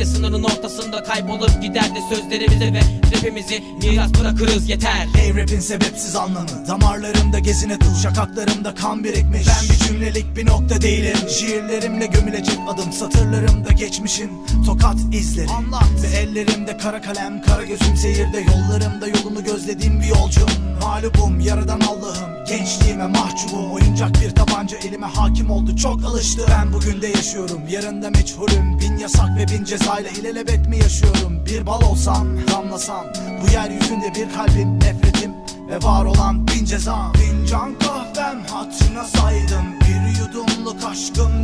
de sınırın ortasında kaybolup gider de sözlerimize ve rapimizi miras bırakırız yeter. Ey rapin sebepsiz anlamı Damarlarımda gezine tuz Şakaklarımda kan birikmiş. Ben bir cümlelik bir nokta değilim. Şiirlerimle gömülecek adım Satırlarımda geçmişin tokat izleri. Anlat. Ve ellerimde kara kalem Kara gözüm seyirde. Yollarımda yolunu gözlediğim bir yolcum. Mağlubum yaradan Allah'ım. Gençliğime mahcubum. Oyuncak bir tabanca elime hakim oldu. Çok alıştı Ben bugün de yaşıyorum. Yarında meçhulüm. Bin yasak ve bin cezayla ilelebet mi yaşıyorum? Bir bal olsam damlasam Bu yeryüzünde bir kalbim nefretim ve var olan ceza Fincan kahvem hatırına saydım. Bir yudumluk aşkım